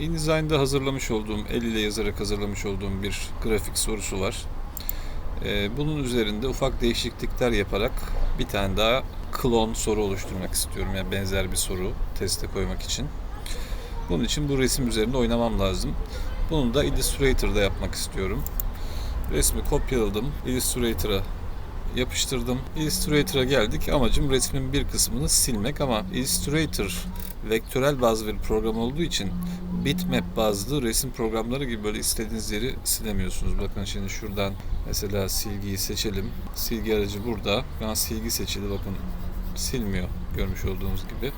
InDesign'da hazırlamış olduğum, el ile yazarak hazırlamış olduğum bir grafik sorusu var. Ee, bunun üzerinde ufak değişiklikler yaparak bir tane daha klon soru oluşturmak istiyorum. Yani benzer bir soru teste koymak için. Bunun için bu resim üzerinde oynamam lazım. Bunu da Illustrator'da yapmak istiyorum. Resmi kopyaladım. Illustrator'a yapıştırdım. Illustrator'a geldik. Amacım resmin bir kısmını silmek ama Illustrator vektörel bazlı bir program olduğu için bitmap bazlı resim programları gibi böyle istediğiniz yeri silemiyorsunuz. Bakın şimdi şuradan mesela silgiyi seçelim. Silgi aracı burada. Şu an silgi seçili bakın silmiyor görmüş olduğunuz gibi.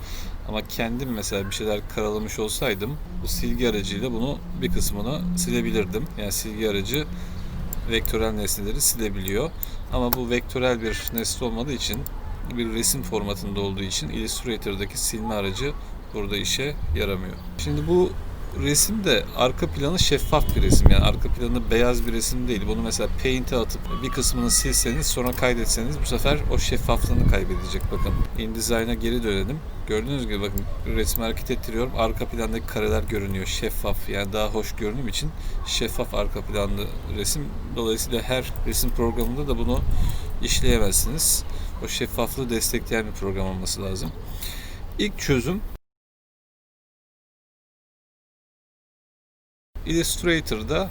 Ama kendim mesela bir şeyler karalamış olsaydım bu silgi aracıyla bunu bir kısmını silebilirdim. Yani silgi aracı vektörel nesneleri silebiliyor. Ama bu vektörel bir nesne olmadığı için bir resim formatında olduğu için Illustrator'daki silme aracı burada işe yaramıyor. Şimdi bu resim de arka planı şeffaf bir resim. Yani arka planı beyaz bir resim değil. Bunu mesela Paint'e atıp bir kısmını silseniz sonra kaydetseniz bu sefer o şeffaflığını kaybedecek. Bakın InDesign'a geri dönelim. Gördüğünüz gibi bakın resmi hareket ettiriyorum. Arka plandaki kareler görünüyor. Şeffaf yani daha hoş görünüm için şeffaf arka planlı resim. Dolayısıyla her resim programında da bunu işleyemezsiniz. O şeffaflığı destekleyen bir program olması lazım. İlk çözüm Illustrator'da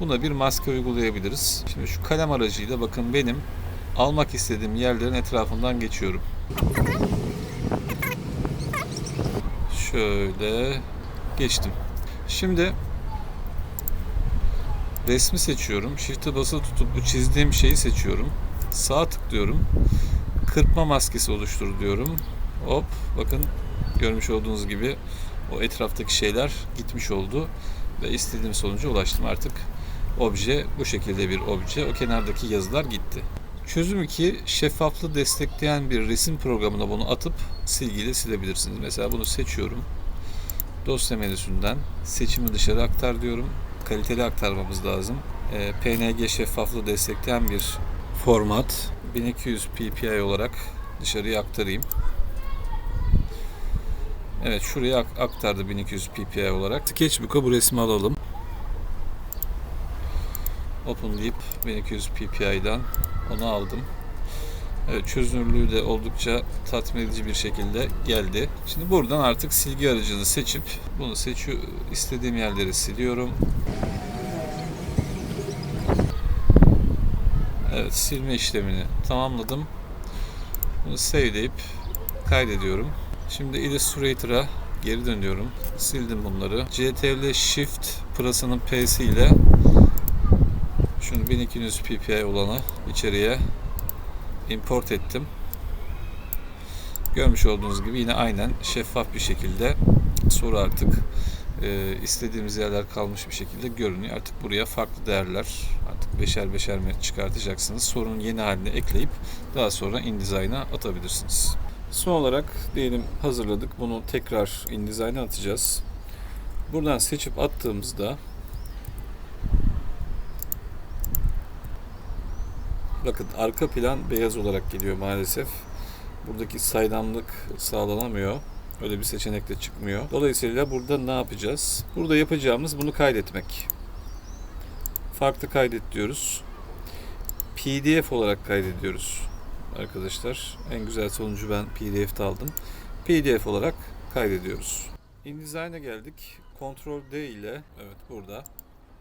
buna bir maske uygulayabiliriz. Şimdi şu kalem aracıyla bakın benim almak istediğim yerlerin etrafından geçiyorum. Şöyle geçtim. Şimdi resmi seçiyorum. Shift'e basılı tutup bu çizdiğim şeyi seçiyorum. Sağ tıklıyorum. Kırpma maskesi oluştur diyorum. Hop bakın görmüş olduğunuz gibi o etraftaki şeyler gitmiş oldu ve istediğim sonuca ulaştım artık. Obje bu şekilde bir obje. O kenardaki yazılar gitti. Çözüm 2 şeffaflığı destekleyen bir resim programına bunu atıp silgiyle silebilirsiniz. Mesela bunu seçiyorum. Dosya menüsünden seçimi dışarı aktar diyorum. Kaliteli aktarmamız lazım. Ee, PNG şeffaflığı destekleyen bir format. 1200 ppi olarak dışarıya aktarayım. Evet şuraya ak- aktardı 1200 ppi olarak. Sketchbook'a bu resmi alalım. Open deyip 1200 ppi'den onu aldım. Evet, çözünürlüğü de oldukça tatmin edici bir şekilde geldi. Şimdi buradan artık silgi aracını seçip bunu seçiyor istediğim yerleri siliyorum. Evet, silme işlemini tamamladım. Bunu save'leyip kaydediyorum. Şimdi Illustrator'a geri dönüyorum. Sildim bunları. CTRL Shift Plus'ının P'si ile şunu 1200 ppi olanı içeriye import ettim. Görmüş olduğunuz gibi yine aynen şeffaf bir şekilde soru artık e, istediğimiz yerler kalmış bir şekilde görünüyor. Artık buraya farklı değerler artık beşer beşer mi çıkartacaksınız. Sorunun yeni haline ekleyip daha sonra InDesign'a atabilirsiniz. Son olarak diyelim hazırladık. Bunu tekrar InDesign'a atacağız. Buradan seçip attığımızda bakın arka plan beyaz olarak geliyor maalesef. Buradaki saydamlık sağlanamıyor. Öyle bir seçenek de çıkmıyor. Dolayısıyla burada ne yapacağız? Burada yapacağımız bunu kaydetmek. Farklı kaydet diyoruz. PDF olarak kaydediyoruz arkadaşlar. En güzel sonucu ben PDF'de aldım. PDF olarak kaydediyoruz. InDesign'a geldik. Ctrl D ile evet burada.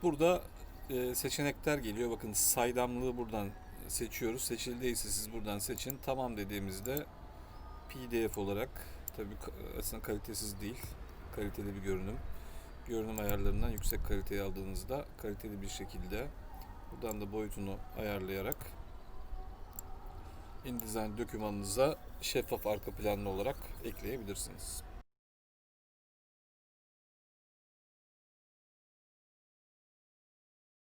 Burada e, seçenekler geliyor. Bakın saydamlığı buradan seçiyoruz. Seçildiyse siz buradan seçin. Tamam dediğimizde PDF olarak tabii aslında kalitesiz değil. Kaliteli bir görünüm. Görünüm ayarlarından yüksek kaliteyi aldığınızda kaliteli bir şekilde buradan da boyutunu ayarlayarak InDesign dokümanınıza şeffaf arka planlı olarak ekleyebilirsiniz.